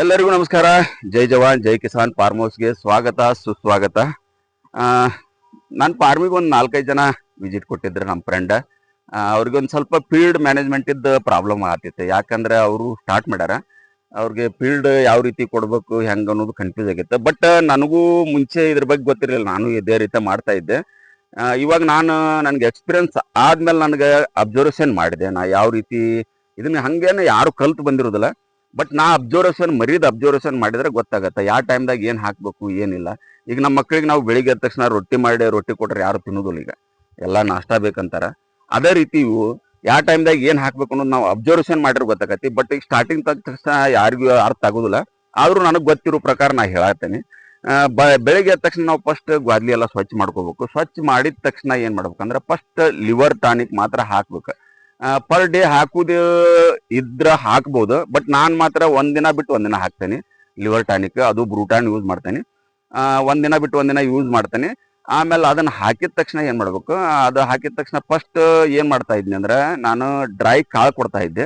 ಎಲ್ಲರಿಗೂ ನಮಸ್ಕಾರ. ಜೈ ಜವಾನ್, ಜೈ ಕಿಸಾನ್ ಫಾರ್ಮ್ ಹೌಸ್ಗೆ ಸ್ವಾಗತ, ಸುಸ್ವಾಗತ. ನನ್ನ ಫಾರ್ಮಿಗೆ ಒಂದು ನಾಲ್ಕೈದು ಜನ ವಿಸಿಟ್ ಕೊಟ್ಟಿದ್ರು ನಮ್ಮ ಫ್ರೆಂಡ್ ಅವ್ರಿಗೆ ಒಂದು ಸ್ವಲ್ಪ ಫೀಲ್ಡ್ ಮ್ಯಾನೇಜ್ಮೆಂಟ್ ಇದ್ದ ಪ್ರಾಬ್ಲಮ್ ಆಗ್ತಿತ್ತು ಯಾಕಂದ್ರೆ ಅವರು ಸ್ಟಾರ್ಟ್ ಮಾಡ್ಯಾರ. ಅವ್ರಿಗೆ ಫೀಲ್ಡ್ ಯಾವ ರೀತಿ ಕೊಡಬೇಕು, ಹೆಂಗೆ ಅನ್ನೋದು ಕನ್ಫ್ಯೂಸ್ ಆಗಿತ್ತು. ಬಟ್ ನನಗೂ ಮುಂಚೆ ಇದ್ರ ಬಗ್ಗೆ ಗೊತ್ತಿರಲಿಲ್ಲ. ನಾನು ಇದೇ ರೀತಿ ಮಾಡ್ತಾ ಇದ್ದೆ. ಇವಾಗ ನಾನು, ನನಗೆ ಎಕ್ಸ್ಪೀರಿಯನ್ಸ್ ಆದ್ಮೇಲೆ ನನಗೆ ಅಬ್ಸರ್ವೇಷನ್ ಮಾಡಿದೆ. ನಾ ಯಾವ ರೀತಿ, ಇದನ್ನ ಹಂಗೇನೆ ಯಾರು ಕಲ್ತು ಬಂದಿರೋದಿಲ್ಲ. ಬಟ್ ನಾ ಅಬ್ಸರ್ವೇಷನ್ ಮರೀದ್ ಅಬ್ಸರ್ವೇಷನ್ ಮಾಡಿದ್ರೆ ಗೊತ್ತಾಗತ್ತೆ. ಯಾವ ಟೈಮ್ದಾಗ ಏನು ಹಾಕಬೇಕು, ಏನಿಲ್ಲ. ಈಗ ನಮ್ಮ ಮಕ್ಕಳಿಗೆ ನಾವು ಬೆಳಿಗ್ಗೆ ಎದ್ದ ತಕ್ಷಣ ರೊಟ್ಟಿ ಮಾಡಿ, ರೊಟ್ಟಿ ಕೊಟ್ರೆ ಯಾರು ತಿನ್ನೋದಿಲ್ಲ ಈಗ. ಎಲ್ಲ ನಾಷ್ಟಾ ಬೇಕಂತಾರ. ಅದೇ ರೀತಿ ಇವು ಯಾವ ಟೈಮ್ದಾಗ ಏನು ಹಾಕ್ಬೇಕು ಅನ್ನೋದು ನಾವು ಅಬ್ಸರ್ವೇಷನ್ ಮಾಡಿದ್ರೆ ಗೊತ್ತಾಗತ್ತೆ. ಬಟ್ ಈಗ ಸ್ಟಾರ್ಟಿಂಗ್ ತಕ್ಷಣ ಯಾರಿಗೂ ಅರ್ಥ ಆಗೋದಿಲ್ಲ. ಆದರೂ ನನಗೆ ಗೊತ್ತಿರೋ ಪ್ರಕಾರ ನಾ ಹೇಳತ್ತೇನೆ ಬೆಳಿಗ್ಗೆ ಎದ್ದ ತಕ್ಷಣ ನಾವು ಫಸ್ಟ್ ಗ್ವಾದ್ಲಿ ಎಲ್ಲ ಸ್ವಚ್ಛ ಮಾಡ್ಕೋಬೇಕು. ಸ್ವಚ್ಛ ಮಾಡಿದ ತಕ್ಷಣ ಏನು ಮಾಡ್ಬೇಕಂದ್ರೆ ಫಸ್ಟ್ ಲಿವರ್ ಟಾನಿಕ್ ಮಾತ್ರ ಹಾಕ್ಬೇಕು. ಪರ್ ಡೇ ಹಾಕುದು ಇದ್ರ ಹಾಕ್ಬೋದು ಬಟ್ ನಾನ್ ಮಾತ್ರ ಒಂದಿನ ಬಿಟ್ಟು ಒಂದಿನ ಹಾಕ್ತೇನೆ. ಲಿವರ್ ಟಾನಿಕ್ ಅದು ಬ್ರೂಟಾನ್ ಯೂಸ್ ಮಾಡ್ತೇನೆ. ಒಂದಿನ ಬಿಟ್ಟು ಒಂದಿನ ಯೂಸ್ ಮಾಡ್ತೇನೆ. ಆಮೇಲೆ ಅದನ್ನ ಹಾಕಿದ ತಕ್ಷಣ ಏನ್ ಮಾಡ್ಬೇಕು, ಅದು ಹಾಕಿದ ತಕ್ಷಣ ಫಸ್ಟ್ ಏನ್ ಮಾಡ್ತಾ ಇದ್ನಿ ಅಂದ್ರೆ, ನಾನು ಡ್ರೈ ಕಾಳು ಕೊಡ್ತಾ ಇದ್ದೆ,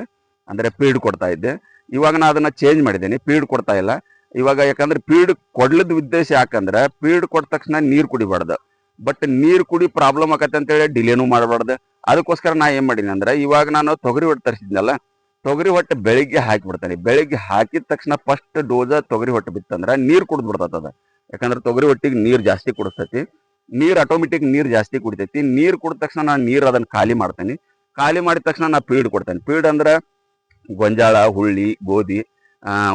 ಅಂದ್ರೆ ಪೀಡ್ ಕೊಡ್ತಾ ಇದ್ದೆ. ಇವಾಗ ನಾ ಅದನ್ನ ಚೇಂಜ್ ಮಾಡಿದ್ದೇನೆ, ಪೀಡ್ ಕೊಡ್ತಾ ಇಲ್ಲ. ಇವಾಗ ಯಾಕಂದ್ರೆ ಪೀಡ್ ಕೊಡ್ಲದ ಉದ್ದೇಶ ಯಾಕಂದ್ರೆ, ಪೀಡ್ ಕೊಟ್ಟ ತಕ್ಷಣ ನೀರು ಕುಡಿಬಾರ್ದು. ಬಟ್ ನೀರ್ ಕುಡಿ ಪ್ರಾಬ್ಲಮ್ ಆಗತ್ತೆ ಅಂತೇಳಿ ಡಿಲೇನೂ ಮಾಡಬಾರ್ದು. ಅದಕ್ಕೋಸ್ಕರ ನಾ ಏನ್ ಮಾಡೀನಿ ಅಂದ್ರೆ ಇವಾಗ ನಾನು ತೊಗರಿ ಹೊಟ್ಟು ತರಿಸಿದ್ನಲ್ಲ, ತೊಗರಿ ಹೊಟ್ಟೆ ಬೆಳಿಗ್ಗೆ ಹಾಕಿಬಿಡ್ತೇನೆ. ಬೆಳಿಗ್ಗೆ ಹಾಕಿದ ತಕ್ಷಣ ಫಸ್ಟ್ ಡೋಸ ತೊಗರಿ ಹೊಟ್ಟೆ ಬಿತ್ತಂದ್ರೆ ನೀರು ಕುಡ್ದು ಬಿಡ್ತದ ಅದ. ಯಾಕಂದ್ರೆ ತೊಗರಿ ಹೊಟ್ಟಿಗೆ ನೀರು ಜಾಸ್ತಿ ಕುಡಿಸ್ತೈತಿ. ನೀರು ಆಟೋಮೆಟಿಕ್ ನೀರು ಜಾಸ್ತಿ ಕುಡಿತೈತಿ. ನೀರು ಕುಡಿದ ತಕ್ಷಣ ನಾನು ನೀರು ಅದನ್ನ ಖಾಲಿ ಮಾಡ್ತೇನೆ. ಖಾಲಿ ಮಾಡಿದ ತಕ್ಷಣ ನಾ ಪೀಡ್ ಕೊಡ್ತೇನೆ. ಪೀಡ್ ಅಂದ್ರೆ ಗೊಂಜಾಳ, ಹುಳ್ಳಿ, ಗೋಧಿ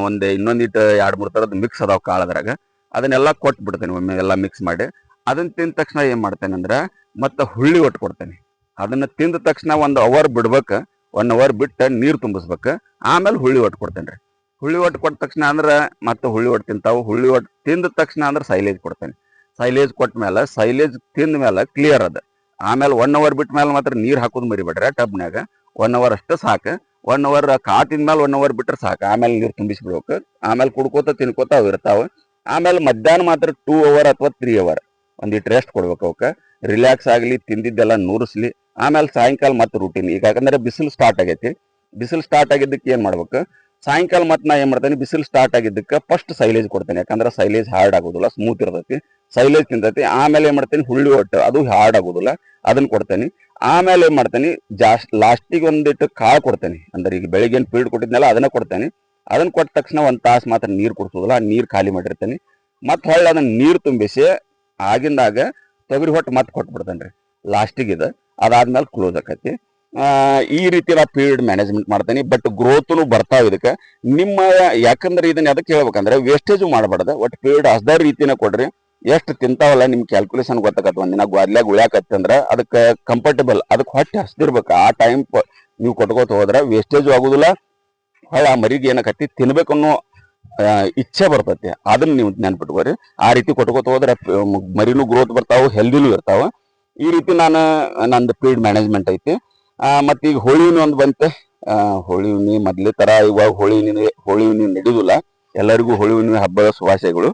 ಒಂದ್ ಇನ್ನೊಂದಿಟ್ಟು ಎರಡು ಮೂರು ಥರದ ಮಿಕ್ಸ್ ಅದಾವ ಕಾಳದ್ರಾಗ. ಅದನ್ನೆಲ್ಲ ಕೊಟ್ಟು ಬಿಡ್ತೇನೆ ಒಮ್ಮೆ ಎಲ್ಲ ಮಿಕ್ಸ್ ಮಾಡಿ. ಅದನ್ನ ತಿಂದ ತಕ್ಷಣ ಏನು ಮಾಡ್ತೇನೆ ಅಂದ್ರೆ ಮತ್ತೆ ಹುಳ್ಳಿ ಒಟ್ಟು ಕೊಡ್ತೇನೆ. ಅದನ್ನ ತಿಂದ ತಕ್ಷಣ ಒಂದು ಅವರ್ ಬಿಡ್ಬೇಕ ಒನ್ ಅವರ್ ಬಿಟ್ಟು ನೀರು ತುಂಬಿಸ್ಬೇಕು. ಆಮೇಲೆ ಹುಳ್ಳಿ ಒಟ್ಟು ಕೊಡ್ತೇನೆ ರೀ ಹುಳ್ಳಿ ಒಟ್ಟು ಕೊಟ್ಟ ತಕ್ಷಣ ಅಂದ್ರೆ ಮತ್ತೆ ಹುಳ್ಳಿ ಒಟ್ಟು ತಿಂತಾವು. ಹುಳ್ಳಿ ಒಟ್ಟು ತಿಂದ ತಕ್ಷಣ ಅಂದ್ರೆ ಸೈಲೇಜ್ ಕೊಡ್ತೇನೆ. ಸೈಲೇಜ್ ಕೊಟ್ಟ ಮೇಲೆ ಸೈಲೇಜ್ ತಿಂದ ಮೇಲೆ ಕ್ಲಿಯರ್ ಅದ. ಆಮೇಲೆ ಒನ್ ಅವರ್ ಬಿಟ್ಟ ಮೇಲೆ ಮಾತ್ರ ನೀರು ಹಾಕೋದು ಮರಿಬೇಡ್ರಿ ಟಬ್ನ್ಯಾಗ. ಒನ್ ಅವರ್ ಅಷ್ಟು ಸಾಕು. ಒನ್ ಅವರ್ ಕಾಟಿನ ಮೇಲೆ ಒನ್ ಅವರ್ ಬಿಟ್ರೆ ಸಾಕು. ಆಮೇಲೆ ನೀರು ತುಂಬಿಸ್ಬಿಡ್ಬೇಕು ಆಮೇಲೆ ಕುಡ್ಕೋತ ತಿನ್ಕೋತ ಅವು ಇರ್ತಾವ. ಆಮೇಲೆ ಮಧ್ಯಾಹ್ನ ಮಾತ್ರ ಟೂ ಅವರ್ ಅಥವಾ ತ್ರೀ ಅವರ್ ಒಂದಿಟ್ಟು ರೆಸ್ಟ್ ಕೊಡ್ಬೇಕು ಅವಕ್ಕೆ. ರಿಲ್ಯಾಕ್ಸ್ ಆಗಲಿ, ತಿಂದಿದ್ದೆಲ್ಲ ನೂರಿಸ್ಲಿ. ಆಮೇಲೆ ಸಾಯಂಕಾಲ ಮತ್ತೆ ರೂಟೀನ್ ಈಗ ಯಾಕಂದ್ರೆ ಬಿಸಿಲು ಸ್ಟಾರ್ಟ್ ಆಗೈತಿ. ಬಿಸಿಲು ಸ್ಟಾರ್ಟ್ ಆಗಿದ್ದಕ್ಕೆ ಏನ್ ಮಾಡ್ಬೇಕು? ಸಾಯಂಕಾಲ ಮತ್ತೆ ನಾ ಏನ್ ಮಾಡ್ತೇನೆ? ಬಿಸಿಲು ಸ್ಟಾರ್ಟ್ ಆಗಿದ್ದಕ್ಕೆ ಫಸ್ಟ್ ಸೈಲೇಜ್ ಕೊಡ್ತೇನೆ. ಯಾಕಂದ್ರೆ ಸೈಲೇಜ್ ಹಾರ್ಡ್ ಆಗೋದಿಲ್ಲ ಸ್ಮೂತ್ ಇರ್ತೈತಿ. ಸೈಲೇಜ್ ತಿಂತೈತಿ. ಆಮೇಲೆ ಏನ್ ಮಾಡ್ತೇನೆ? ಹುಳ್ಳಿ ಒಟ್ಟು ಅದು ಹಾರ್ಡ್ ಆಗೋದಿಲ್ಲ. ಅದನ್ನ ಕೊಡ್ತೇನೆ. ಆಮೇಲೆ ಏನ್ ಮಾಡ್ತೇನೆ? ಜಾಸ್ಟ್ ಲಾಸ್ಟಿಗೆ ಒಂದಿಟ್ಟು ಕಾಳು ಕೊಡ್ತೇನೆ. ಅಂದ್ರೆ ಈಗ ಬೆಳಿಗ್ಗೆ ಏನ್ ಫೀಲ್ಡ್ ಕೊಟ್ಟಿದ್ನಲ್ಲ, ಅದನ್ನ ಕೊಡ್ತೇನೆ. ಅದನ್ನ ಕೊಟ್ಟ ತಕ್ಷಣ ಒಂದ್ ತಾಸು ಮಾತ್ರ ನೀರ್ ಕುಡ್ಸೋದಿಲ್ಲ. ಆ ನೀರ್ ಖಾಲಿ ಮಾಡಿರ್ತೇನೆ. ಮತ್ತೆ ಹೊಳ್ಳಿ ಅದನ್ನ ನೀರು ತುಂಬಿಸಿ, ಆಗಿಂದಾಗ ತೊಗರಿ ಹೊಟ್ಟು ಮತ್ತೆ ಕೊಟ್ಬಿಡ್ತೇನೆ ರೀ ಲಾಸ್ಟಿಗೆ ಇದು. ಅದಾದ್ಮೇಲೆ ಕ್ಲೋಸ್ ಆಕತಿ. ಈ ರೀತಿ ನಾ ಪೀರಿಯಡ್ ಮ್ಯಾನೇಜ್ಮೆಂಟ್ ಮಾಡ್ತೇನೆ ಬಟ್ ಗ್ರೋತ್ನು ಬರ್ತಾವ ಇದಕ್ಕೆ. ನಿಮ್ಮ, ಯಾಕಂದ್ರೆ ಇದನ್ನ ಅದಕ್ಕೆ ಹೇಳ್ಬೇಕಂದ್ರೆ ವೇಸ್ಟೇಜು ಮಾಡಬಾರ್ದು. ಒಟ್ಟು ಪೀರಿಯಡ್ ಅಸ್ದ ರೀತಿನ ಕೊಡ್ರಿ. ಎಷ್ಟು ತಿಂತಾವಲ್ಲ ನಿಮ್ ಕ್ಯಾಲ್ಕುಲೇಷನ್ ಗೊತ್ತಾಗತ್ತ ಒಂದಿನ ಗ್ವಾದ್ಲ್ಯಾಗ ಉಳ್ಯಾಕತ್ತಂದ್ರ ಅದಕ್ಕೆ ಕಂಫರ್ಟಬಲ್ ಅದಕ್ಕೆ ಹೊಟ್ಟೆ ಹಸ್ದಿರ್ಬೇಕು. ಆ ಟೈಮ್ ನೀವು ಕೊಟ್ಕೋತ ಹೋದ್ರ ವೇಸ್ಟೇಜು ಆಗುದಿಲ್ಲ. ಹೊಳ ಆ ಮರಿಗೆ ಏನಕತ್ತಿ? ತಿನ್ಬೇಕು ಅನ್ನೋ ಇಚ್ಛೆ ಬರ್ತೈತಿ. ಅದನ್ನ ನೀವು ನೆನ್ಪಿಟ್ಕೋರಿ. ಆ ರೀತಿ ಕೊಟ್ಕೋತ ಹೋದ್ರೆ, ಮರಿನೂ ಗ್ರೋತ್ ಬರ್ತಾವ ಹೆಲ್ದಿನೂ ಇರ್ತಾವ. ಈ ರೀತಿ ನಾನು, ನಂದು ಫೀಡ್ ಮ್ಯಾನೇಜ್ಮೆಂಟ್ ಐತಿ. ಮತ್ತೆ ಈಗ ಹೋಳಿ ಹುಣ್ಣಿ ಒಂದು ಬಂತೆ. ಹೋಳಿ ಹುಣ್ಣಿ ಮೊದ್ಲೇ ತರ ಇವಾಗ ಹೋಳಿ ಹುಣ್ಣಿ ಹೋಳಿ ಹುಣ್ಣಿ ನಡೆಯುದಿಲ್ಲ. ಎಲ್ಲರಿಗೂ ಹೋಳಿ ಹುಣ್ಣಿ ಹಬ್ಬದ ಶುಭಾಶಯಗಳು.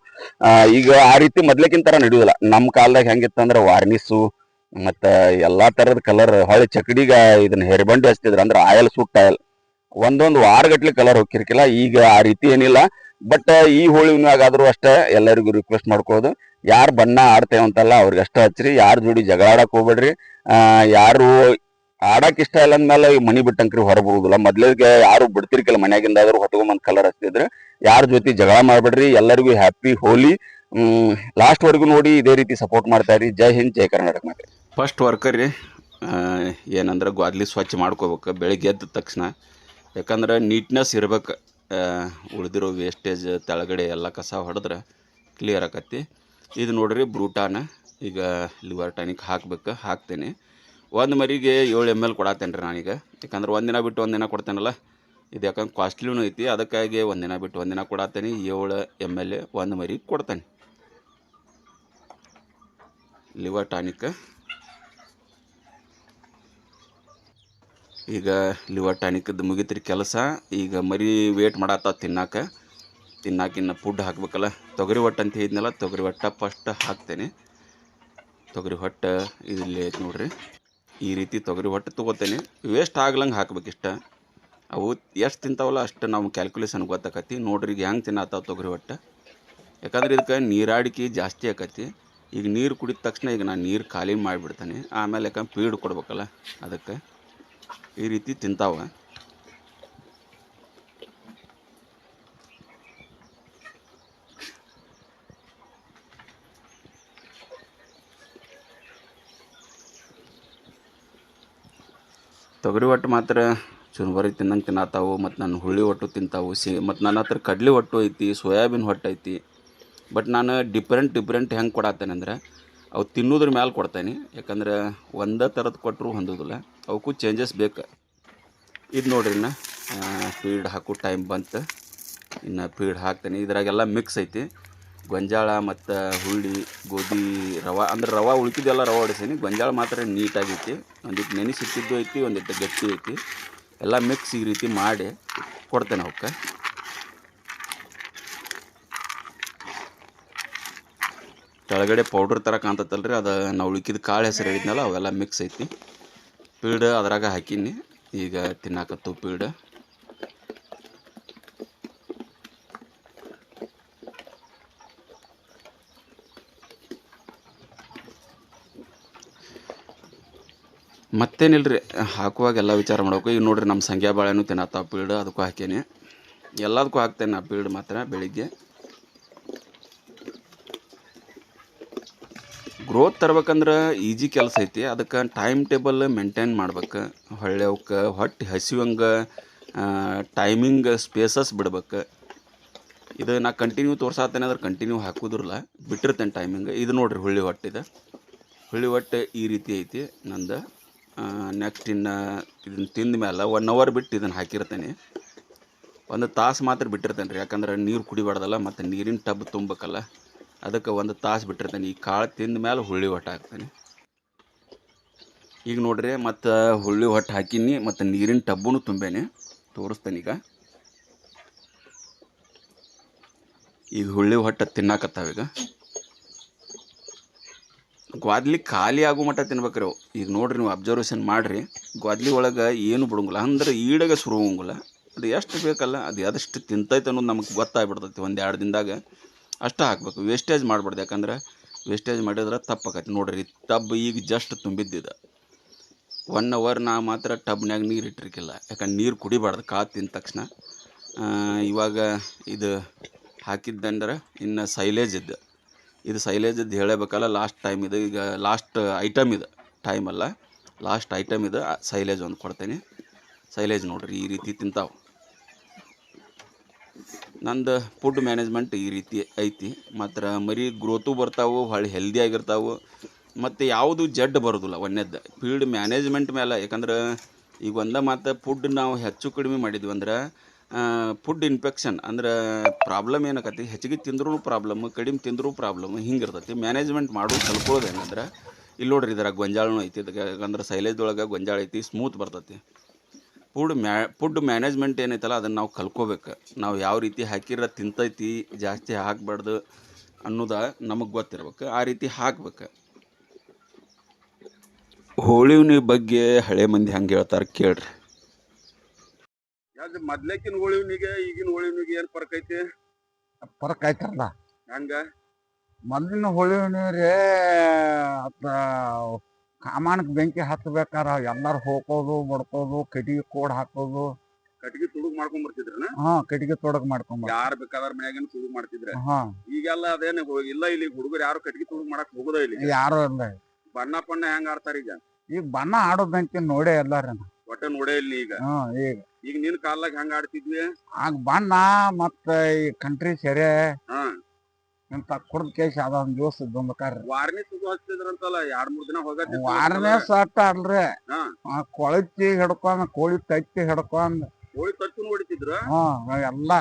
ಈಗ ಆ ರೀತಿ ಮೊದ್ಲಕ್ಕಿಂತ ತರ ನಡೆಯುದಿಲ್ಲ. ನಮ್ಮ ಕಾಲದಾಗ ಹೆಂಗಿತ್ತಂದ್ರೆ ವಾರ್ನಿಸು, ಮತ್ತ ಎಲ್ಲಾ ತರದ ಕಲರ್ ಹೊಳೆ ಚಕಡಿಗ ಇದನ್ನ ಹೆರ್ಬಂಡಿ ಹಚ್ತಿದ್ರ. ಅಂದ್ರೆ ಆಯಲ್ ಸುಟ್ಟ ಆಯಲ್. ಒಂದೊಂದು ವಾರಗಟ್ಲೆ ಕಲರ್ ಹೋಗಿರ್ಕಿಲ್ಲ ಈಗ ಆ ರೀತಿ ಏನಿಲ್ಲ. ಬಟ್ ಈ ಹೋಳಿ ಹುಣ್ಣಿಮೆಗಾದ್ರೂ ಅಷ್ಟೇ ಎಲ್ಲರಿಗೂ ರಿಕ್ವೆಸ್ಟ್ ಮಾಡ್ಕೋದು ಯಾರು ಬಣ್ಣ ಆಡ್ತೇವೆ ಅಂತಲ್ಲ, ಅವ್ರಿಗೆ ಅಷ್ಟ ಹಚ್ಚ್ರಿ, ಯಾರ ಜೋಡಿ ಜಗಳ ಆಡಕ್ ಹೋಗ್ಬೇಡ್ರಿ ಯಾರು ಆಡಕ್ ಇಷ್ಟ ಇಲ್ಲ ಅಂದ್ಮೇಲೆ ಈ ಮನಿ ಬಿಟ್ಟಂಕ್ರಿ ಹೊರ ಬರುದಿಲ್ಲ ಮೊದ್ಲಿಗೆ ಯಾರು ಬಿಡ್ತಿರ್ಕಿಲ್ಲ ಮನ್ಯಾಗಿಂದ ಆದ್ರೂ ಹೊತ್ಕೊಂಬಂದ್ ಕಲರ್ ಹಚ್ತಿದ್ರೆ. ಯಾರ ಜೊತೆ ಜಗಳ ಮಾಡ್ಬೇಡ್ರಿ, ಎಲ್ಲರಿಗೂ ಹ್ಯಾಪಿ ಹೋಲಿ ಲಾಸ್ಟ್ ವರ್ಗು ನೋಡಿ ಇದೇ ರೀತಿ ಸಪೋರ್ಟ್ ಮಾಡ್ತಾ ಇರಿ. ಜೈ ಹಿಂದ್, ಜೈ ಕರ್ನಾಟಕ ಮಾತೆ. ಫಸ್ಟ್ ವರ್ಕರ್ ರೀ. ಏನಂದ್ರೆ ಗ್ವಾದ್ಲಿ ಸ್ವಚ್ಛ ಮಾಡ್ಕೋಬೇಕು, ಬೆಳಿಗ್ಗೆ ಎದ್ದ ತಕ್ಷಣ. ಯಾಕಂದ್ರೆ ನೀಟ್ನೆಸ್ ಇರ್ಬೇಕು. ಉಳಿದಿರೋ ವೇಸ್ಟೇಜ್ ತೆಳಗಡೆ ಎಲ್ಲ ಕಸ ಹೊಡೆದ್ರೆ ಕ್ಲಿಯರ್ ಆಕತಿ ಇದು ನೋಡ್ರಿ ಬ್ರೂಟಾನ. ಈಗ ಲಿವರ್ ಟಾನಿಕ್ ಹಾಕ್ಬೇಕು, ಹಾಕ್ತೇನೆ. ಒಂದು ಮರಿಗೆ ಏಳು ಎಂ ಎಲ್ ಕೊಡತ್ತೇನೆ ರೀ ನಾನೀಗ. ಯಾಕಂದ್ರೆ ಒಂದಿನ ಬಿಟ್ಟು ಒಂದಿನ ಕೊಡ್ತೇನಲ್ಲ, ಇದು ಯಾಕಂದ್ರೆ ಕಾಸ್ಟ್ಲಿನೂ ಐತಿ, ಅದಕ್ಕಾಗಿ ಒಂದಿನ ಬಿಟ್ಟು ಒಂದಿನ ಕೊಡತ್ತೇನೆ, ಏಳು ಎಂ ಎಲ್ ಒಂದು ಮರಿ ಕೊಡ್ತೇನೆ. Liver tonic. ಈಗ ಲಿವರ್ ಟಾನಿಕ್ ಮುಗಿತ್ರಿ ಕೆಲಸ, ಈಗ ಮರಿ ವೇಟ್ ಮಾಡತ್ತ ತಿನ್ನಾಕ. ತಿನ್ನಾಕಿನ್ನ ಫುಡ್ ಹಾಕ್ಬೇಕಲ್ಲ? ತೊಗರಿ ಹೊಟ್ಟು ಅಂತ ಹೇಳಿದ್ನಲ್ಲ, ತೊಗರಿ ಹೊಟ್ಟ ಫಸ್ಟ್ ಹಾಕ್ತೇನೆ. ತೊಗರಿ ಹೊಟ್ಟು ಇಲ್ಲಿ ಐತೆ ನೋಡ್ರಿ. ಈ ರೀತಿ ತೊಗರಿ ಹೊಟ್ಟು ತೊಗೋತೇನೆ. ವೇಸ್ಟ್ ಆಗ್ಲಂಗೆ ಹಾಕ್ಬೇಕಿಷ್ಟ ಅವು ಎಷ್ಟು ತಿಂತಾವಲ್ಲ ಅಷ್ಟು ನಾವು ಕ್ಯಾಲ್ಕುಲೇಷನ್ ಗೊತ್ತಾಕತಿ. ನೋಡ್ರಿ ಈಗ ಹೆಂಗೆ ತಿನ್ನತ್ತಾವ ತೊಗರಿ ಹೊಟ್ಟು ಯಾಕಂದ್ರೆ ಇದಕ್ಕೆ ನೀರಾಡಿಕೆ ಜಾಸ್ತಿ ಆಕತಿ. ಈಗ ನೀರು ಕುಡಿದ ತಕ್ಷಣ ಈಗ ನಾನು ನೀರು ಖಾಲಿ ಮಾಡಿಬಿಡ್ತೇನೆ. ಆಮೇಲೆ ಯಾಕಂದ್ರೆ ಪೀಡ್ ಕೊಡ್ಬೇಕಲ್ಲ ಅದಕ್ಕೆ. ಈ ರೀತಿ ತಿಂತಾವ. ತೊಗರಿ ಒಟ್ಟು ಮಾತ್ರ ಚುರುಬರಿ ತಿನ್ನಂಗೆ ತಿನ್ನತ್ತಾವು ಮತ್ತು ನನ್ನ ಹುಳಿ ಒಟ್ಟು ತಿಂತಾವು. ಸಿ, ಮತ್ತು ನನ್ನ ಹತ್ರ ಕಡ್ಲೆ ಒಟ್ಟು ಐತಿ, ಸೋಯಾಬೀನ್ ಹೊಟ್ಟು ಐತಿ. ಬಟ್ ನಾನು ಡಿಫ್ರೆಂಟ್ ಡಿಫ್ರೆಂಟ್ ಹೆಂಗೆ ಕೊಡತ್ತೇನೆ ಅಂದ್ರೆ, ಅವು ತಿನ್ನೋದ್ರ ಮ್ಯಾಲೆ ಕೊಡ್ತೇನೆ. ಯಾಕಂದ್ರೆ ಒಂದೇ ಥರದ್ದು ಕೊಟ್ಟರು ಹೊಂದೋದಿಲ್ಲ. ಅವಕ್ಕೂ ಚೇಂಜಸ್ ಬೇಕು. ಇದು ನೋಡ್ರಿ ಇನ್ನು ಫೀಡ್ ಹಾಕೋ ಟೈಮ್ ಬಂತು. ಇನ್ನು ಫೀಡ್ ಹಾಕ್ತೇನೆ. ಇದ್ರಾಗೆಲ್ಲ ಮಿಕ್ಸ್ ಐತಿ. ಗೊಂಜಾಳ ಮತ್ತು ಹುಳ್ಳಿ, ಗೋಧಿ, ರವೆ, ಅಂದ್ರೆ ರವಾ ಉಳಿತಿದ್ದೆಲ್ಲ ರವಾ ಹೊಡಿಸೀನಿ. ಗೊಂಜಾಳ ಮಾತ್ರ ನೀಟಾಗೈತಿ. ಒಂದಿಟ್ಟು ನೆನೆಸಿಟ್ಟಿದ್ದು ಐತಿ ಒಂದಿಟ್ಟು ಗಟ್ಟಿ ಐತಿ. ಎಲ್ಲ ಮಿಕ್ಸ್ ಈ ರೀತಿ ಮಾಡಿ ಕೊಡ್ತೇನೆ ಅವಕ್ಕೆ. ಕೆಳಗಡೆ ಪೌಡ್ರ್ ಥರ ರೀ ಅದು ನಾವು ಉಳ್ಕಿದ ಕಾಳು ಹೆಸರು ಹೇಳಿದ್ನಲ್ಲ, ಅವೆಲ್ಲ ಮಿಕ್ಸ್ ಐತಿ. ಪೀಡ್ ಅದ್ರಾಗ ಹಾಕೀನಿ. ಈಗ ತಿನ್ನಾಕತ್ತು ಪೀಡ್. ಮತ್ತೇನಿಲ್ರಿ, ಹಾಕುವಾಗ ಎಲ್ಲ ವಿಚಾರ ಮಾಡಬೇಕು. ಈಗ ನೋಡ್ರಿ ನಮ್ಮ ಸಂಖ್ಯಾ ಬಾಳೆನೂ ತಿನ್ನತ್ತ ಪೀಡ್ ಅದಕ್ಕೂ ಹಾಕೇನಿ. ಎಲ್ಲದಕ್ಕೂ ಹಾಕ್ತೇನೆ ನಾ ಪೀಡ್ ಮಾತ್ರ ಬೆಳಿಗ್ಗೆ. ಗ್ರೋತ್ ತರ್ಬೇಕಂದ್ರೆ ಈಜಿ ಕೆಲಸ ಐತಿ. ಅದಕ್ಕೆ ಟೈಮ್ ಟೇಬಲ್ ಮೇಂಟೈನ್ ಮಾಡ್ಬೇಕು. ಹೊಳ್ಳಿ ಅವಕ್ಕೆ, ಹೊಟ್ಟೆ ಹಸಿವಂಗೆ ಟೈಮಿಂಗ್ ಸ್ಪೇಸಸ್ ಬಿಡ್ಬೇಕು. ಇದು ನಾ ಕಂಟಿನ್ಯೂ ತೋರ್ಸಾತೇನೆ ಅದ್ರ ಕಂಟಿನ್ಯೂ ಹಾಕೋದ್ರಲ್ಲ ಬಿಟ್ಟಿರ್ತೇನೆ ಟೈಮಿಂಗ್ ಇದು ನೋಡ್ರಿ, ಹುಳ್ಳಿ ಹೊಟ್ಟಿದೆ. ಹುಳ್ಳಿ ಹೊಟ್ಟೆ ಈ ರೀತಿ ಐತಿ, ನಂದು. ನೆಕ್ಸ್ಟ್ ಇನ್ನು ಇದನ್ನು ತಿಂದ ಮೇಲೆ ಒನ್ ಅವರ್ ಬಿಟ್ಟು ಇದನ್ನು ಹಾಕಿರ್ತೇನೆ. ಒಂದು ತಾಸು ಮಾತ್ರ ಬಿಟ್ಟಿರ್ತೇನೆ ರೀ ಯಾಕಂದ್ರೆ ನೀರು ಕುಡಿಬಾರ್ದಲ್ಲ, ಮತ್ತು ನೀರಿನ ಟಬ್ ತುಂಬಬೇಕಲ್ಲ ಅದಕ್ಕೆ ಒಂದು ತಾಸು ಬಿಟ್ಟಿರ್ತೇನೆ. ಈ ಕಾಳು ತಿಂದ ಮೇಲೆ ಹುಳ್ಳಿ ಹೊಟ್ಟೆ ಹಾಕ್ತೇನೆ. ಈಗ ನೋಡ್ರಿ, ಮತ್ತು ಹುಳ್ಳಿ ಹೊಟ್ಟೆ ಹಾಕೀನಿ, ಮತ್ತು ನೀರಿನ ಟಬ್ಬೂ ತುಂಬೇನೆ, ತೋರಿಸ್ತೇನೆ ಈಗ. ಈಗ ಹುಳ್ಳಿ ಹೊಟ್ಟೆ ತಿನ್ನಾಕತ್ತಾವ ಈಗ. ಗ್ವಾದ್ಲಿ ಖಾಲಿ ಆಗೋ ಮಟ್ಟ ತಿನ್ಬೇಕ್ರಿ ಅವು ಈಗ ನೋಡ್ರಿ ನೀವು ಅಬ್ಸರ್ವೇಷನ್ ಮಾಡಿರಿ. ಗ್ವಾದ್ಲಿ ಒಳಗೆ ಏನು ಬಿಡೋಂಗಿಲ್ಲ. ಅಂದ್ರೆ ಈಡಾಗ ಸುರುವಂಗಿಲ್ಲ ಅದು ಎಷ್ಟು ಬೇಕಲ್ಲ, ಅದು ಅದಷ್ಟು ತಿಂತೈತೆ ಅನ್ನೋದು ನಮಗೆ ಗೊತ್ತಾಗ್ಬಿಡ್ತೈತಿ ಒಂದು ಎರಡು ದಿನದಾಗ. ಅಷ್ಟು ಹಾಕ್ಬೇಕು. ವೇಸ್ಟೇಜ್ ಮಾಡ್ಬಾರ್ದು. ಯಾಕಂದ್ರೆ ವೇಸ್ಟೇಜ್ ಮಾಡಿದ್ರೆ ತಪ್ಪಾಕೈತಿ. ನೋಡ್ರಿ ಟಬ್ ಈಗ ಜಸ್ಟ್ ತುಂಬಿದ್ದಿದ ಒನ್ ಅವರ್ ನಾ ಮಾತ್ರ ಟಬ್ನಾಗ ನೀರು ಇಟ್ಟಿರ್ಕಿಲ್ಲ. ಯಾಕಂದ್ರೆ ನೀರು ಕುಡಿಬಾರ್ದು. ಕಾ ತಿಂದ ತಕ್ಷಣ. ಇವಾಗ ಇದು ಹಾಕಿದ್ದಂದ್ರೆ ಇನ್ನು ಸೈಲೇಜ್ ಇದ್ದು. ಇದು ಸೈಲೇಜ್ ಇದ್ದು ಹೇಳಬೇಕಲ್ಲ ಲಾಸ್ಟ್ ಟೈಮ್ ಇದು ಈಗ ಲಾಸ್ಟ್ ಐಟಮ್ ಇದು ಟೈಮ್ ಅಲ್ಲ. ಲಾಸ್ಟ್ ಐಟಮ್ ಇದು ಸೈಲೇಜ್ ಒಂದು ಕೊಡ್ತೇನೆ. ಸೈಲೇಜ್ ನೋಡ್ರಿ, ಈ ರೀತಿ ತಿಂತಾವೆ. ನಂದು ಫುಡ್ ಮ್ಯಾನೇಜ್ಮೆಂಟ್ ಈ ರೀತಿ ಐತಿ. ಮಾತ್ರ ಮರಿ ಗ್ರೋತು ಬರ್ತಾವೆ ಹೆಲ್ದಿ ಆಗಿರ್ತಾವು. ಮತ್ತು ಯಾವುದು ಜಡ್ ಬರೋದಿಲ್ಲ ಒಂದೇದ್ದು ಫೀಲ್ಡ್ ಮ್ಯಾನೇಜ್ಮೆಂಟ್ ಮೇಲೆ ಯಾಕಂದ್ರೆ ಈಗ ಒಂದ ಮಾತು ಫುಡ್ ನಾವು ಹೆಚ್ಚು ಕಡಿಮೆ ಮಾಡಿದ್ವಿ ಅಂದ್ರೆ ಫುಡ್ ಇನ್ಫೆಕ್ಷನ್ ಅಂದ್ರೆ ಪ್ರಾಬ್ಲಮ್ ಏನಾಕತಿ ಹೆಚ್ಚಿಗೆ ತಿಂದ್ರೂ ಪ್ರಾಬ್ಲಮ್ ಕಡಿಮೆ ತಿಂದರೂ ಪ್ರಾಬ್ಲಮ್ ಹಿಂಗೆ ಇರ್ತೈತಿ ಮ್ಯಾನೇಜ್ಮೆಂಟ್ ಮಾಡೋದು ಕಲ್ಕೊಳ್ಳೋದು ಏನಂದ್ರೆ ಇಲ್ಲಿ ನೋಡ್ರಿ ಇದ್ರಾಗ ಗೊಂಜಾಳನೂ ಐತಿ ಅಂದ್ರೆ ಸೈಲೇಜ್ದೊಳಗೆ ಗೊಂಜಾಳ ಐತಿ ಸ್ಮೂತ್ ಬರ್ತೈತಿ. ಫುಡ್ ಮ್ಯಾ ಫುಡ್ ಮ್ಯಾನೇಜ್ಮೆಂಟ್ ಏನೈತಲ್ಲ, ಅದನ್ನು ನಾವು ಕಲ್ಕೋಬೇಕು. ನಾವು ಯಾವ ರೀತಿ ಹಾಕಿರ ತಿಂತೈತಿ, ಜಾಸ್ತಿ ಹಾಕಬಾರ್ದು ಅನ್ನೋದ ನಮಗೆ ಗೊತ್ತಿರ್ಬೇಕು, ಆ ರೀತಿ ಹಾಕ್ಬೇಕು. ಹೋಳಿವ್ನಿ ಬಗ್ಗೆ ಹಳೆ ಮಂದಿ ಹಂಗೆ ಹೇಳ್ತಾರೆ, ಕೇಳ್ರಿ. ಯಾವ್ದು ಮೊದ್ಲೇಕಿನ ಉಳಿವಿನಿಗೆ ಈಗಿನ ಹೋಳಿವ್ನಿಗೆ ಏನ್ ಫರ್ಕ್ ಐತಿ? ಫರಕ್ ಐತಲ್ಲ ಹಂಗ? ಮೊದ್ಲಿನ ಹೊಳಿವ್ನಿ ರೀ ಅದ ಕಾಮಾನಕ್ ಬೆಂಕಿ ಹತ್ಬೇಕಾರ ಎಲ್ಲಾರು ಹೋಗೋದು ಬಡ್ಕೋದು ಕಟ್ಟಿಗೆ ಕೋಡ್ ಹಾಕೋದು. ಕಟ್ಟಿಗೆ ತುಡುಗ್ ಮಾಡ್ಕೊಂಡ್ ಬರ್ತಿದ್ರ ಹಾ ಕಟ್ಟಿಗೆ ತೊಡಗ್ ಮಾಡ್ಕೊಂಡ್ ಯಾರ್ ಬೇಕಾದ್ರ ಮನ್ಯಾಗೇನ್ ತುಡುಗ್ ಮಾಡ್ತಿದ್ರ? ಹಾ. ಈಗೆಲ್ಲ ಅದೇನು ಇಲ್ಲ ಇಲ್ಲಿ ಹುಡುಗರು ಯಾರು ಕಟ್ಟಿಗೆ ತುಡುಗ್ ಮಾಡಕ್ ಹೋಗುದ ಇಲ್ಲಿ ಯಾರು ಇಲ್ಲ. ಬಣ್ಣ ಪಣ್ಣ ಹೆಂಗ್ ಆಡ್ತಾರ ಈಗ ಈಗ ಬಣ್ಣ ಆಡೋದಂತ ನೋಡೇ ಎಲ್ಲಾರ ಒಟ್ಟ ಒಡೆಯಲ್ಲಿ ಈಗ. ಹಾ ಈಗ. ಈಗ ನಿನ್ ಕಾಲ್ದಾಗ ಹಂಗ ಆಡ್ತಿದ್ವಿ? ಆಗ ಬಣ್ಣ ಮತ್ತ ಈ ಕಂಟ್ರಿ ಸೆರೆ. ಹಾ. ಇಂತ ಕುಡ್ದ ಕೇಸ್ ಅದೊಂದ್ ದಿವಸ ದುಂಬಕಾರ ವಾರ್ನಿ ಸುದು ಹಚ್ತಿದ್ರಂತಲ್ಲ ಎರಡ್ ಮೂರ್ ದಿನ ಹೋಗತ್ತಿತ್ತು ವಾರನೇ ಸಟ್ಟ ಅಲ್ರಿ ಹಾ. ಆ ಕೊಳಚಿ ಹಿಡ್ಕೊಂಡ್ ಕೋಳಿ ತತ್ತಿ ಹಿಡ್ಕೊಂಡ್. ಕೋಳಿ ತಚ್ಚು ಹೊಡಿತಿದ್ರ ಹಾ ಎಲ್ಲಾ.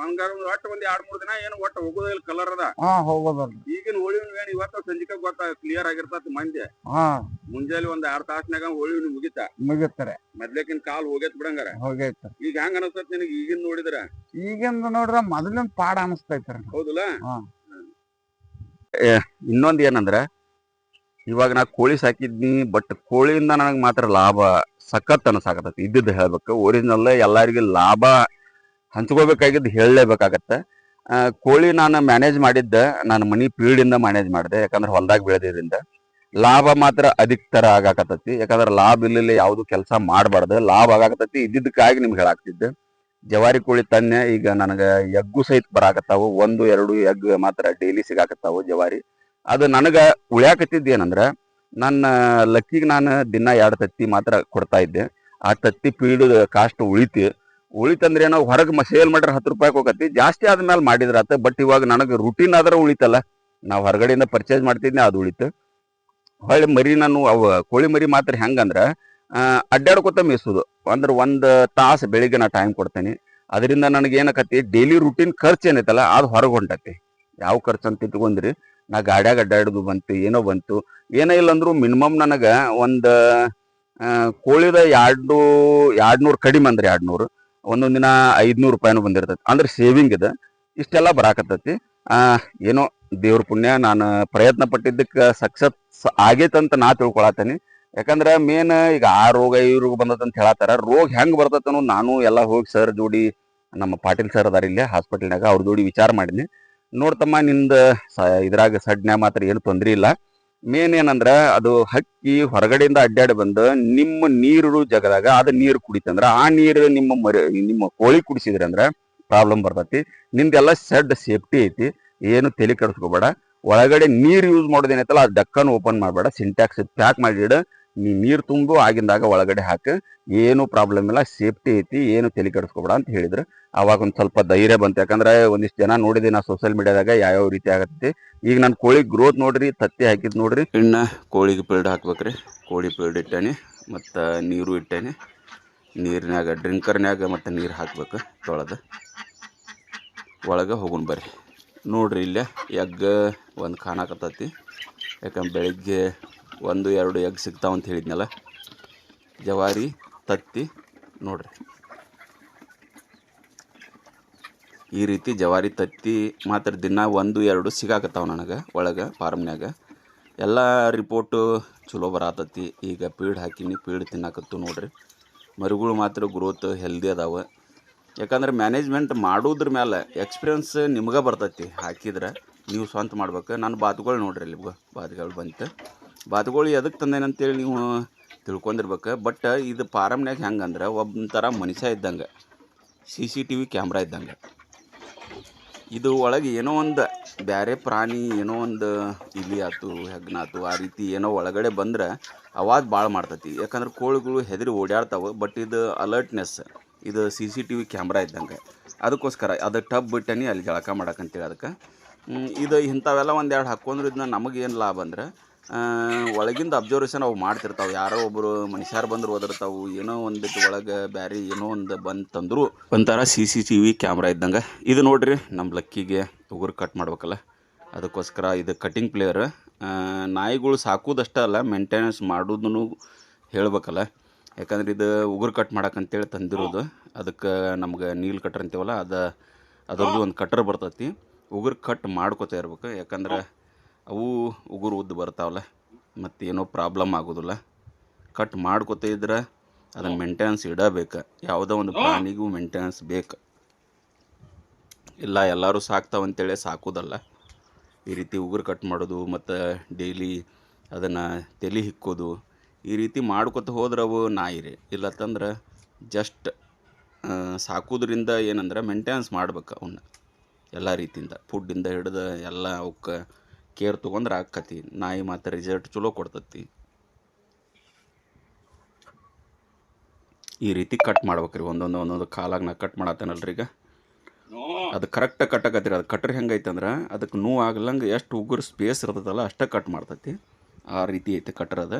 ಹಂಗಾರ ಒಟ್ಟ ಒಂದ್ ಎರಡ್ ಮೂರ್ ದಿನ ಏನು ಒಟ್ಟು ಹೋಗೋದಿಲ್ಲ ಕಲರ್ ಅದ. ಹಾ ಹೋಗೋದಲ್ರಿ ಈಗಿನ ಹೋಳಿವ್ನಿ ಏನ್ ಇವತ್ತ ಸಂಜಿಕ ಗೊತ್ತ ಕ್ಲಿಯರ್ ಆಗಿರ್ತತ್ ಮಂದಿ ಹಾ. ಮುಂಜಾನೆ ಒಂದ್ ಎರಡ್ ತಾಸ್ನಾಗ ಹೋಳಿವ್ನಿ ಮುಗಿತ. ಮುಗಿತಾರೆ. ಮೊದ್ಲೇಕಿನ ಕಾಲ್ ಹೋಗೇತ್ ಬಿಡಂಗಾರ. ಹೋಗೈತೆ. ಈಗ ಹೆಂಗ ಅನಸ್ತತ್ ನಿನಗೆ ಈಗಿನ ನೋಡಿದ್ರ? ಈಗಿಂದ ನೋಡ್ರ ಮೊದಲಿನ ಪಾಡ ಅನಸ್ತೈತ್ರಿ. ಹೌದಲ್ಲ? ಇನ್ನೊಂದು ಏನಂದ್ರೆ ಇವಾಗ ನಾ ಕೋಳಿ ಸಾಕಿದ್ನಿ ಬಟ್ ಕೋಳಿಯಿಂದ ನನಗೆ ಮಾತ್ರ ಲಾಭ ಸಖತ್ ಅನಸಾಕತ್ತೈತಿ. ಇದ್ದಿದ್ದು ಹೇಳ್ಬೇಕು. ಒರಿಜಿನಲ್ ಎಲ್ಲರಿಗೂ ಲಾಭ ಹಂಚ್ಕೋಬೇಕಾಗಿದ್ದು ಹೇಳಲೇಬೇಕಾಗತ್ತೆ. ಕೋಳಿ ನಾನು ಮ್ಯಾನೇಜ್ ಮಾಡಿದ್ದ, ನಾನು ಮನಿ ಪೀಳಿಂದ ಮ್ಯಾನೇಜ್ ಮಾಡಿದೆ, ಯಾಕಂದ್ರೆ ಹೊಲ್ದಾಗ ಬೆಳೆದಿದ್ರಿಂದ. ಲಾಭ ಮಾತ್ರ ಅಧಿಕ ಥರ ಆಗಾಕತ್ತೈತಿ. ಯಾಕಂದ್ರೆ ಲಾಭ ಇಲ್ಲಲ್ಲಿ ಯಾವುದು ಕೆಲಸ ಮಾಡಬಾರ್ದು. ಲಾಭ ಆಗಾಕತ್ತೈತಿ. ಇದ್ದಿದ್ದಕ್ಕಾಗಿ ನಿಮ್ಗೆ ಹೇಳಾಕ್ತಿದ್ದೆ. ಜವಾರಿ ಕೋಳಿ ತನ್ನೆ ಈಗ ನನಗೆ ಎಗ್ಗು ಸಹಿತ ಬರಾಕತ್ತಾವು. ಒಂದು, ಎರಡು ಎಗ್ ಮಾತ್ರ ಡೈಲಿ ಸಿಗಾಕತ್ತಾವು ಜವಾರಿ. ಅದು ನನಗೆ ಉಳ್ಯಾಕತ್ತಿದ್ದು ಏನಂದ್ರೆ, ನನ್ನ ಲಕ್ಕಿಗೆ ನಾನು ದಿನ ಎರಡು ತತ್ತಿ ಮಾತ್ರ ಕೊಡ್ತಾ ಇದ್ದೆ. ಆ ತತ್ತಿ ಪೀಡು ಕಾಸ್ಟ್ ಉಳಿತು. ಉಳಿತಂದ್ರೆ ನಾವು ಹೊರಗೆ ಸೇಲ್ ಮಾಡ್ರೆ ಹತ್ತು ರೂಪಾಯಿ ಹೋಗತ್ತಿ. ಜಾಸ್ತಿ ಆದ್ಮೇಲೆ ಮಾಡಿದ್ರ ಆತ ಬಟ್ ಇವಾಗ ನನಗೆ ರುಟೀನ್ ಆದ್ರೆ ಉಳಿತಲ್ಲ. ನಾವು ಹೊರಗಡೆಯಿಂದ ಪರ್ಚೇಸ್ ಮಾಡ್ತಿದ್ನಿ ಅದು ಉಳಿತು. ಹೊಳ್ಳಿ ಮರಿ ನಾನು ಅವ ಕೋಳಿ ಮರಿ ಮಾತ್ರ ಹೆಂಗಂದ್ರೆ ಅಡ್ಡಾಡ್ಕೊತ ಮೀಸುದು ಅಂದ್ರೆ ಒಂದು ತಾಸು ಬೆಳಿಗ್ಗೆ ನಾ ಟೈಮ್ ಕೊಡ್ತೇನೆ. ಅದರಿಂದ ನನಗೆ ಏನಕತಿ ಡೈಲಿ ರುಟೀನ್ ಖರ್ಚು ಏನೈತಲ್ಲ, ಅದು ಹೊರಗೆ ಹೊಂಟತಿ. ಯಾವ ಖರ್ಚು ಅಂತ ಇಟ್ಕೊಂಡ್ರಿ, ನಾ ಗಾಡ್ಯಾಗ ಅಡ್ಡಾಡೋದು ಬಂತು, ಏನೋ ಬಂತು. ಏನೋ ಇಲ್ಲ ಅಂದ್ರು ಮಿನಿಮಮ್ ನನಗೆ ಒಂದು ಕೋಳಿದ ಎರಡು ಎರಡ್ನೂರು ಕಡಿಮೆ ಅಂದ್ರೆ ಎರಡ್ನೂರು. ಒಂದೊಂದ್ ದಿನ ಐದ್ನೂರು ರೂಪಾಯಿನೂ ಬಂದಿರ್ತೈತಿ. ಅಂದ್ರೆ ಸೇವಿಂಗ್ ಇದೆ. ಇಷ್ಟೆಲ್ಲ ಬರಾಕತ್ತೈತಿ. ಏನೋ ದೇವ್ರ ಪುಣ್ಯ, ನಾನು ಪ್ರಯತ್ನ ಪಟ್ಟಿದ್ದಕ್ಕೆ ಸಕ್ಸಸ್ ಆಗೈತಂತ ನಾ ತಿಳ್ಕೊಳತೇನಿ ಯಾಕಂದ್ರೆ ಮೇನ್ ಈಗ ಆ ರೋಗ ಈ ರೋಗ ಬಂದದಂತ ಹೇಳತ್ತಾರ. ರೋಗ ಹೆಂಗ್ ಬರ್ತೈತೆ ಅನ್ನೋದು ನಾನು ಎಲ್ಲ ಹೋಗಿ ಸರ್ ಜೋಡಿ, ನಮ್ಮ ಪಾಟೀಲ್ ಸರ್ ಅದಾರ ಇಲ್ಲೇ ಹಾಸ್ಪಿಟಲ್ನಾಗ ಅವ್ರ ಜೋಡಿ ವಿಚಾರ ಮಾಡಿದ್ನಿ ನೋಡ್ತಮ್ಮ ನಿಂದ ಇದ್ರಾಗ ಸಡ್ನ್ಯಾಗ ಮಾತ್ರ ಏನು ತೊಂದರೆ ಇಲ್ಲ. ಮೇನ್ ಏನಂದ್ರ ಅದು ಹಕ್ಕಿ ಹೊರಗಡೆಯಿಂದ ಅಡ್ಡಾಡಿ ಬಂದು ನಿಮ್ಮ ನೀರು ಜಗದಾಗ ಅದ ನೀರು ಕುಡಿತಂದ್ರ ಆ ನೀರು ನಿಮ್ಮ ಮರಿ, ನಿಮ್ಮ ಕೋಳಿ ಕುಡಿಸಿದ್ರಿ ಅಂದ್ರ ಪ್ರಾಬ್ಲಮ್ ಬರ್ತೈತಿ. ನಿಮ್ದೆಲ್ಲ ಸೆಡ್ ಸೇಫ್ಟಿ ಐತಿ. ಏನು ತಲೆ ಕೆಡಿಸ್ಕೋಬೇಡ. ಒಳಗಡೆ ನೀರ್ ಯೂಸ್ ಮಾಡೋದೇನೈತಲ್ಲ ಆ ಡಕ್ಕನ್ ಓಪನ್ ಮಾಡಬೇಡ. ಸಿಂಟ್ಯಾಕ್ಸ್ ಪ್ಯಾಕ್ ಮಾಡಿಡ ನೀ ನೀರ್ ತುಂಬು ಆಗಿಂದಾಗ ಒಳಗಡೆ ಹಾಕ. ಏನು ಪ್ರಾಬ್ಲಮ್ ಇಲ್ಲ ಸೇಫ್ಟಿ ಐತಿ, ಏನು ತಲೆ ಕೆಡಿಸ್ಕೊಬೇಡ ಅಂತ ಹೇಳಿದ್ರು. ಅವಾಗ ಒಂದು ಸ್ವಲ್ಪ ಧೈರ್ಯ ಬಂತು. ಯಾಕಂದ್ರೆ ಒಂದಿಷ್ಟು ಜನ ನೋಡಿದೆ ನಾ ಸೋಷಿಯಲ್ ಮೀಡಿಯಾದಾಗ ಯಾವ್ಯಾವ ರೀತಿ ಆಗತ್ತೆ. ಈಗ ನನ್ನ ಕೋಳಿ ಗ್ರೋತ್ ನೋಡ್ರಿ, ತತ್ತಿ ಹಾಕಿದ್ ನೋಡ್ರಿ. ಇನ್ನ ಕೋಳಿಗೆ ಪೀಲ್ಡ್ ಹಾಕ್ಬೇಕ್ರಿ. ಕೋಳಿ ಪೀಲ್ಡ್ ಇಟ್ಟೇನೆ, ಮತ್ತು ನೀರು ಇಟ್ಟೇನೆ. ನೀರಿನಾಗ ಡ್ರಿಂಕರ್ನಾಗ ಮತ್ತು ನೀರು ಹಾಕ್ಬೇಕು ತೊಳೆದು. ಒಳಗೆ ಹೋಗುನ್ ಬರ್ರಿ. ನೋಡ್ರಿ ಇಲ್ಲೇ ಎಗ್ ಒಂದು ಕಾಣಕತ್ತೈತಿ ಯಾಕಂದ್ರೆ ಬೆಳಿಗ್ಗೆ ಒಂದು, ಎರಡು ಎಗ್ ಸಿಗ್ತಾವ ಅಂತ ಹೇಳಿದ್ನಲ್ಲ? ಜವಾರಿ, ತತ್ತಿ, ನೋಡ್ರಿ. ಈ ರೀತಿ ಜವಾರಿ, ತತ್ತಿ ಮಾತ್ರ ದಿನ ಒಂದು, ಎರಡು ಸಿಗಾಕತ್ತಾವ ನನಗೆ, ಒಳಗೆ, ಫಾರ್ಮ್ನ್ಯಾಗ. ಎಲ್ಲ ರಿಪೋರ್ಟು ಚಲೋ ಬರತತಿ. ಈಗ ಪೀಡ್ ಹಾಕಿನಿ, ಪೀಡ್ ತಿನ್ನಾಕತ್ತು ನೋಡ್ರಿ. ಮರಿಗಳು ಮಾತ್ರ ಗ್ರೋತ್ ಹೆಲ್ದಿ ಅದಾವೆ. ಯಾಕಂದ್ರೆ ಮ್ಯಾನೇಜ್ಮೆಂಟ್ ಮಾಡೋದ್ರ ಮೇಲೆ ಎಕ್ಸ್ಪೀರಿಯನ್ಸ್ ನಿಮ್ಗೆ ಬರ್ತೈತಿ. ಹಾಕಿದ್ರೆ ನೀವು ಸ್ವಂತ ಮಾಡ್ಬೇಕು. ನನ್ನ ಬಾತುಗಳು ನೋಡ್ರಿ ಇಲ್ಲಿ ಬಾತುಗಳು ಬಂತು. ಬಾತುಗಳು ಎದಕ್ಕೆ ತಂದೇನಂತೇಳಿ ನೀವು ತಿಳ್ಕೊಂಡಿರ್ಬೇಕು. ಬಟ್ ಇದು ಫಾರಮ್ನಾಗ ಹೆಂಗಂದ್ರೆ ಒಂಥರ ಮನುಷ್ಯ ಇದ್ದಂಗೆ, C C T V camera ಇದ್ದಂಗೆ. ಇದು ಒಳಗೆ ಏನೋ ಒಂದು ಬೇರೆ ಪ್ರಾಣಿ, ಏನೋ ಒಂದು ಇಲಿ ಆತು ಹೆಗ್ನಾತು ಆ ರೀತಿ ಏನೋ ಒಳಗಡೆ ಬಂದ್ರೆ ಅವಾಜ್ ಭಾಳ ಮಾಡ್ತತಿ. ಯಾಕಂದ್ರೆ ಕೋಳಿಗಳು ಹೆದರಿ ಓಡಾಡ್ತಾವೆ ಬಟ್ ಇದು ಅಲರ್ಟ್ನೆಸ್, ಇದು C C T V camera ಇದ್ದಂಗೆ. ಅದಕ್ಕೋಸ್ಕರ ಅದು ಟಬ್ ಬಿಟ್ಟನಿ ಅಲ್ಲಿ ಜಳಕ ಮಾಡಕ್ಕಂತೇಳಿ ಅದಕ್ಕೆ. ಇದು ಇಂಥವೆಲ್ಲ ಒಂದೆರಡು ಹಾಕ್ಕೊಂಡ್ರೆ ಇದನ್ನ ನಮಗೇನು ಲಾಭ ಅಂದ್ರೆ ಒಳಗಿಂದ ಅಬ್ಸರ್ವೇಷನ್ ಅವು ಮಾಡ್ತಿರ್ತಾವೆ. ಯಾರೋ ಒಬ್ಬರು ಮನುಷ್ಯರು ಬಂದರು ಓದಿರ್ತಾವು ಏನೋ ಒಂದಿಟ್ಟು ಒಳಗೆ ಬ್ಯಾರಿ ಏನೋ ಒಂದು ಬಂದು ತಂದರು. ಒಂಥರ C C T V camera ಇದ್ದಂಗೆ. ಇದು ನೋಡ್ರಿ ನಮ್ಮ ಲಕ್ಕಿಗೆ ಉಗುರು ಕಟ್ ಮಾಡ್ಬೇಕಲ್ಲ. ಅದಕ್ಕೋಸ್ಕರ ಇದು ಕಟಿಂಗ್ ಪ್ಲೇಯರ್ ನಾಯಿಗಳು ಸಾಕೋದಷ್ಟೇ ಅಲ್ಲ ಮೇಂಟೆನೆನ್ಸ್ ಮಾಡೋದನ್ನು ಹೇಳ್ಬೇಕಲ್ಲ. ಯಾಕಂದ್ರೆ ಇದು ಉಗುರು ಕಟ್ ಮಾಡಕ್ಕಂತೇಳಿ ತಂದಿರೋದು. ಅದಕ್ಕೆ ನಮ್ಗೆ ನೀಲ್ ಕಟ್ರ್ ಅಂತೀವಲ್ಲ, ಅದು, ಅದರದ್ದು ಒಂದು ಕಟ್ರ್ ಬರ್ತೈತಿ. ಉಗುರು ಕಟ್ ಮಾಡ್ಕೋತಾ ಇರ್ಬೇಕು. ಯಾಕಂದ್ರೆ ಅವು ಉಗುರು ಉದ್ದು ಬರ್ತಾವಲ್ಲ, ಮತ್ತು ಏನೋ ಪ್ರಾಬ್ಲಮ್ ಆಗೋದಿಲ್ಲ. ಕಟ್ ಮಾಡ್ಕೊತ ಇದ್ರೆ ಅದನ್ನು ಮೇಂಟೆನೆನ್ಸ್ ಇಡಬೇಕು. ಯಾವುದೋ ಒಂದು ಪ್ರಾಣಿಗೂ ಮೇಂಟೆನೆನ್ಸ್ ಬೇಕು. ಇಲ್ಲ, ಎಲ್ಲರೂ ಸಾಕ್ತಾವಂತೇಳಿ ಸಾಕೋದಲ್ಲ. ಈ ರೀತಿ ಉಗುರು ಕಟ್ ಮಾಡೋದು, ಮತ್ತು ಡೈಲಿ ಅದನ್ನು ತಲೆ ಹಿಕ್ಕೋದು, ಈ ರೀತಿ ಮಾಡ್ಕೊತ ಹೋದ್ರೆ ಅವು ನಾಯಿ ರೀ. ಇಲ್ಲತ್ತಂದ್ರೆ ಜಸ್ಟ್ ಸಾಕೋದ್ರಿಂದ ಏನಂದ್ರೆ ಮೇಂಟೆನೆನ್ಸ್ ಮಾಡ್ಬೇಕು ಅವನ್ನ ಎಲ್ಲ ರೀತಿಯಿಂದ ಫುಡ್ಡಿಂದ ಹಿಡಿದು ಎಲ್ಲ ಅವಕ್ಕೆ ಕೇರ್ ತೊಗೊಂಡ್ರೆ ಆಕತಿ. ನಾಯಿ ಮಾತ್ರ ರಿಸಲ್ಟ್ ಚಲೋ ಕೊಡ್ತತಿ. ಈ ರೀತಿ ಕಟ್ ಮಾಡ್ಬೇಕ್ರಿ. ಒಂದೊಂದು ಒಂದೊಂದು ಕಾಲಾಗ ನಾ ಕಟ್ ಮಾಡತ್ತೇನಲ್ರಿ ಈಗ? ಅದು ಕರೆಕ್ಟಾಗಿ ಕಟ್ಟಕತ್ತೀರಿ. ಅದು ಕಟ್ರಿ ಹೆಂಗೈತೆ ಅಂದ್ರೆ ಅದಕ್ಕೆ ನೋವು ಆಗ್ಲಂಗೆ ಎಷ್ಟು ಉಗುರು ಸ್ಪೇಸ್ ಇರ್ತದಲ್ಲ ಅಷ್ಟೇ ಕಟ್ ಮಾಡ್ತೈತಿ. ಆ ರೀತಿ ಐತೆ ಕಟ್ರದ